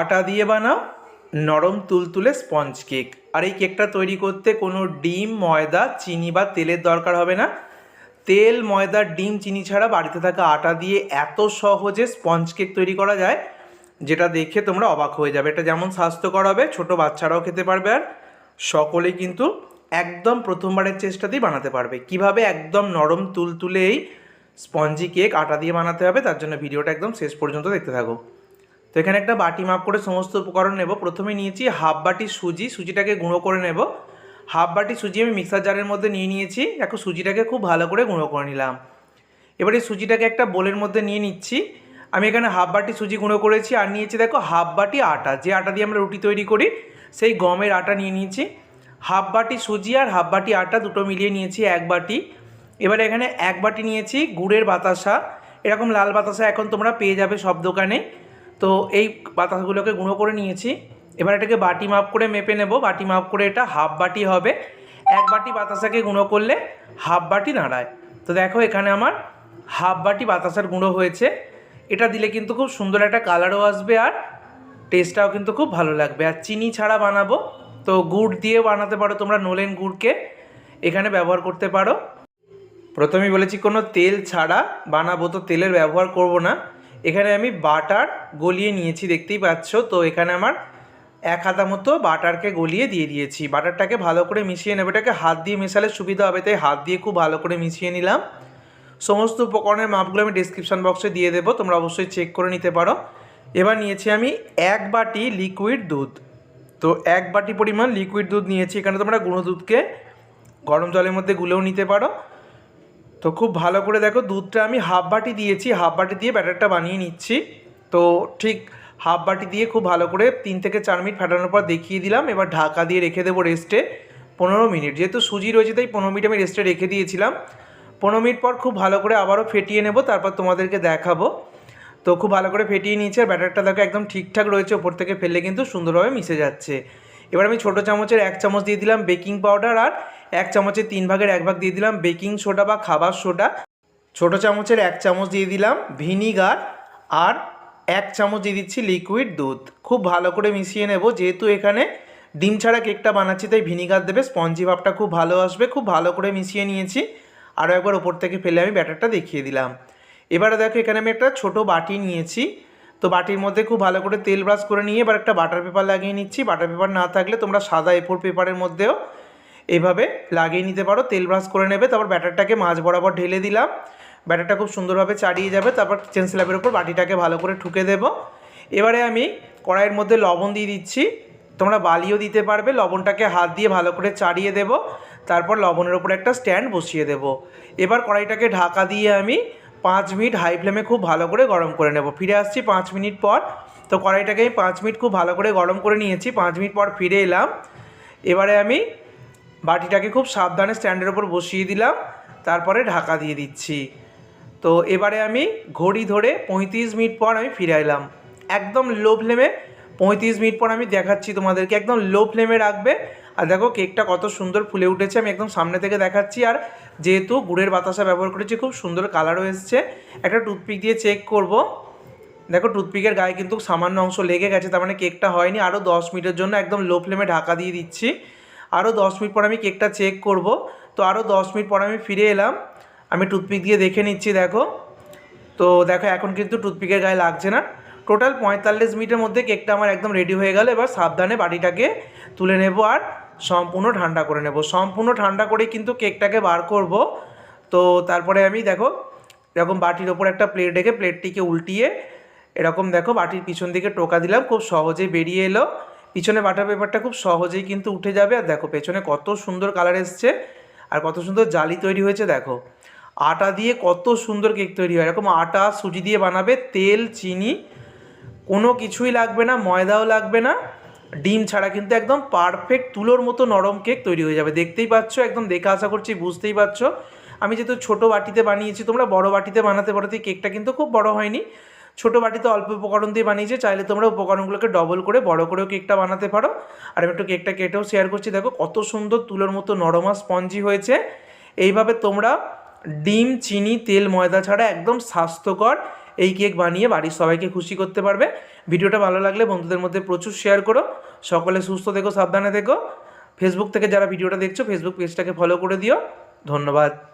আটা দিয়ে বানাও, নরম তুলতুলে স্পঞ্জ কেক আর এই কেকটা তৈরি করতে কোনো ডিম, ময়দা, চিনি বা তেলের দরকার হবে না। তেল, ময়দা, ডিম, চিনি ছাড়া বাড়িতে থাকা আটা দিয়ে এত সহজে স্পঞ্জ কেক তৈরি করা যায়, যেটা দেখে তোমরা অবাক হয়ে যাবে। এটা যেমন স্বাস্থ্যকর হবে, ছোটো বাচ্চারাও খেতে পারবে আর সকলেই কিন্তু একদম প্রথমবারের চেষ্টাতেই বানাতে পারবে। কীভাবে একদম নরম তুলতুলে এই স্পঞ্জি কেক আটা দিয়ে বানাতে হবে, তার জন্য ভিডিওটা একদম শেষ পর্যন্ত দেখতে থাকো। তো এখানে একটা বাটি মাপ করে সমস্ত উপকরণ নেব। প্রথমে নিয়েছি হাফ বাটি সুজি, সুজিটাকে গুঁড়ো করে নেব। হাফ বাটি সুজি আমি মিক্সার জারের মধ্যে নিয়ে নিয়েছি। দেখো সুজিটাকে খুব ভালো করে গুঁড়ো করে নিলাম। এবার সুজিটাকে একটা বোলের মধ্যে নিয়ে নিচ্ছি। আমি এখানে হাফ বাটি সুজি গুঁড়ো করেছি আর নিয়েছি দেখো হাফ বাটি আটা। যে আটা দিয়ে আমরা রুটি তৈরি করি, সেই গমের আটা নিয়ে নিয়েছি। হাফ বাটি সুজি আর হাফ বাটি আটা দুটো মিলিয়ে নিয়েছি এক বাটি। এবারে এখানে এক বাটি নিয়েছি গুড়ের বাতাসা। এরকম লাল বাতাসা এখন তোমরা পেয়ে যাবে সব দোকানে। তো এই বাতাসগুলোকে গুঁড়ো করে নিয়েছি। এবার এটাকে বাটি মাপ করে মেপে নেব। বাটি মাপ করে এটা হাফ বাটি হবে। এক বাটি বাতাসাকে গুঁড়ো করলে হাফ বাটি দাঁড়ায় তো দেখো এখানে আমার হাফ বাটি বাতাসার গুঁড়ো হয়েছে। এটা দিলে কিন্তু খুব সুন্দর একটা কালারও আসবে আর টেস্টটাও কিন্তু খুব ভালো লাগবে। আর চিনি ছাড়া বানাবো। তো গুড় দিয়ে বানাতে পারো তোমরা নোলেন গুড়কে। এখানে ব্যবহার করতে পারো। প্রথমেই বলেছি কোনো তেল ছাড়া বানাবো, তো তেলের ব্যবহার করব না। এখানে আমি বাটার গলিয়ে নিয়েছি, দেখতেই পাচ্ছ। তো এখানে আমার এক হাতা মতো বাটারকে গলিয়ে দিয়ে দিয়েছি। বাটারটাকে ভালো করে মিশিয়ে নেবে। এটাকে হাত দিয়ে মেশালে সুবিধা হবে, তাই হাত দিয়ে খুব ভালো করে মিশিয়ে নিলাম। সমস্ত উপকরণের মাপগুলো আমি ডিসক্রিপশান বক্সে দিয়ে দেবো, তোমরা অবশ্যই চেক করে নিতে পারো। এবার নিয়েছি আমি এক বাটি লিকুইড দুধ। তো এক বাটি পরিমাণ লিকুইড দুধ নিয়েছি। এখানে তোমরা গুঁড়ো দুধকে গরম জলের মধ্যে গুলেও নিতে পারো। তো খুব ভালো করে দেখো, দুধটা আমি হাফ বাটি দিয়েছি হাফ বাটি দিয়ে ব্যাটারটা বানিয়ে নিচ্ছি। তো ঠিক হাফ বাটি দিয়ে খুব ভালো করে তিন থেকে চার মিনিট ফাটানোর পর দেখিয়ে দিলাম। এবার ঢাকা দিয়ে রেখে দেবো রেস্টে পনেরো মিনিট। যেহেতু সুজি রয়েছে, তাই পনেরো মিনিট আমি রেস্টে রেখে দিয়েছিলাম। পনেরো মিনিট পর খুব ভালো করে আবারও ফেটিয়ে নেব, তারপর তোমাদেরকে দেখাবো। তো খুব ভালো করে ফেটিয়ে নিয়েছি, আর ব্যাটারটা দেখো একদম ঠিকঠাক রয়েছে, ওপর থেকে ফেললে কিন্তু সুন্দরভাবে মিশে যাচ্ছে। এবার আমি ছোটো চামচের এক চামচ দিয়ে দিলাম বেকিং পাউডার আর এক চামচের তিন ভাগের এক ভাগ দিয়ে দিলাম বেকিং সোডা বা খাবার সোডা। ছোটো চামচের এক চামচ দিয়ে দিলাম ভিনিগার আর এক চামচ দিয়ে দিচ্ছি লিকুইড দুধ। খুব ভালো করে মিশিয়ে নেব, যেহেতু এখানে ডিম ছাড়া কেকটা বানাচ্ছি, তাই ভিনিগার দেবে, স্পঞ্জি ভাবটা খুব ভালো আসবে, খুব ভালো করে মিশিয়ে নিয়েছি। আরও একবার ওপর থেকে ফেলে আমি ব্যাটারটা দেখিয়ে দিলাম। এবারে দেখো, এখানে আমি একটা ছোট বাটি নিয়েছি। তো বাটির মধ্যে খুব ভালো করে তেল ব্রাশ করে নিয়ে এবার একটা বাটার পেপার লাগিয়ে নিচ্ছি। বাটার পেপার না থাকলে তোমরা সাদা এফোর পেপারের মধ্যেও এইভাবে লাগিয়ে নিতে পারো, তেল ব্রাশ করে নেবে, তারপর ব্যাটারটাকে মাছ বরাবর ঢেলে দিলাম। ব্যাটারটা খুব সুন্দরভাবে চাড়িয়ে যাবে, তারপর কিচেন স্ল্যাবের উপর বাটিটাকে ভালো করে ঠুকে দেবো। এবারে আমি কড়াইয়ের মধ্যে লবণ দিয়ে দিচ্ছি। তোমরা বালিও দিতে পারবে, লবণটাকে হাত দিয়ে ভালো করে চাড়িয়ে দেবো, তারপর লবণের ওপর একটা স্ট্যান্ড বসিয়ে দেবো। এবার কড়াইটাকে ঢাকা দিয়ে আমি পাঁচ মিনিট হাই ফ্লেমে খুব ভালো করে গরম করে নেব। ফিরে আসছি পাঁচ মিনিট পর। তো কড়াইটাকে আমি পাঁচ মিনিট খুব ভালো করে গরম করে নিয়েছি, পাঁচ মিনিট পর ফিরে এলাম। এবারে আমি বাটিটাকে খুব সাবধানে স্ট্যান্ডের ওপর বসিয়ে দিলাম, তারপরে ঢাকা দিয়ে দিচ্ছি। তো এবারে আমি ঘড়ি ধরে পঁয়ত্রিশ মিনিট পর আমি ফিরে এলাম। একদম লো ফ্লেমে পঁয়ত্রিশ মিনিট পর আমি দেখাচ্ছি তোমাদেরকে, একদম লো ফ্লেমে রাখবে। আর দেখো কেকটা কত সুন্দর ফুলে উঠেছে, আমি একদম সামনে থেকে দেখাচ্ছি। আর যেহেতু গুড়ের বাতাসা ব্যবহার করেছি, খুব সুন্দর কালারও এসছে। একটা টুথপিক দিয়ে চেক করব। দেখো টুথপিকের গায়ে কিন্তু সামান্য অংশ লেগে গেছে, তার মানে কেকটা হয়নি। আরও দশ মিনিটের জন্য একদম লো ফ্লেমে ঢাকা দিয়ে দিচ্ছি। আরও দশ মিনিট পর আমি কেকটা চেক করব। তো আরও দশ মিনিট পর আমি ফিরে এলাম। আমি টুথপিক দিয়ে দেখে নিচ্ছি, দেখো। তো দেখো, এখন কিন্তু টুথপিকের গায়ে লাগছে না। টোটাল পঁয়তাল্লিশ মিনিটের মধ্যে কেকটা আমার একদম রেডি হয়ে গেল। এবার সাবধানে বাটিটাকে তুলে নেব আর সম্পূর্ণ ঠান্ডা করে নেব। সম্পূর্ণ ঠান্ডা করেই কিন্তু কেকটাকে বার করব। তো তারপরে আমি দেখো, এরকম বাটির ওপর একটা প্লেট রেখে প্লেটটিকে উল্টিয়ে এরকম দেখো, বাটির পিছন দিকে টোকা দিলাম। খুব সহজেই বেরিয়ে এলো। পিছনে বাটার পেপারটা খুব সহজেই কিন্তু উঠে যাবে। আর দেখো, পেছনে কত সুন্দর কালার এসছে আর কত সুন্দর জালি তৈরি হয়েছে, দেখো। আটা দিয়ে কত সুন্দর কেক তৈরি হয়। এরকম আটা, সুজি দিয়ে বানাবে, তেল, চিনি, কোনো কিছুই লাগবে না, ময়দাও লাগবে না। ডিম ছাড়া কিন্তু একদম পারফেক্ট তুলোর মতো নরম কেক তৈরি হয়ে যাবে। দেখতেই পাচ্ছ, একদম দেখে আশা করছি বুঝতেই পারছ। আমি যেহেতু ছোটো বাটিতে বানিয়েছি, তোমরা বড় বাটিতে বানাতে পারো। কেকটা কিন্তু খুব বড় হয়নি। ছোটো বাটিতে অল্প উপকরণ দিয়ে বানিয়েছে চাইলে তোমরা উপকরণগুলোকে ডবল করে, বড় করেও কেকটা বানাতে পারো। আর আমি একটু কেকটা কেটেও শেয়ার করছি। দেখো কত সুন্দর তুলোর মতো নরম আর স্পঞ্জি হয়েছে। এইভাবে তোমরা ডিম, চিনি, তেল, ময়দা ছাড়া একদম স্বাস্থ্যকর এই কেক বানিয়ে বাড়ির সবাইকে খুশি করতে পারবে। ভিডিওটা ভালো লাগলে বন্ধুদের মধ্যে প্রচুর শেয়ার করো। সকলে সুস্থ থেকো, সাবধানে থেকো। ফেসবুক থেকে যারা ভিডিওটা দেখছ ফেসবুক পেজটাকে ফলো করে দিও। ধন্যবাদ।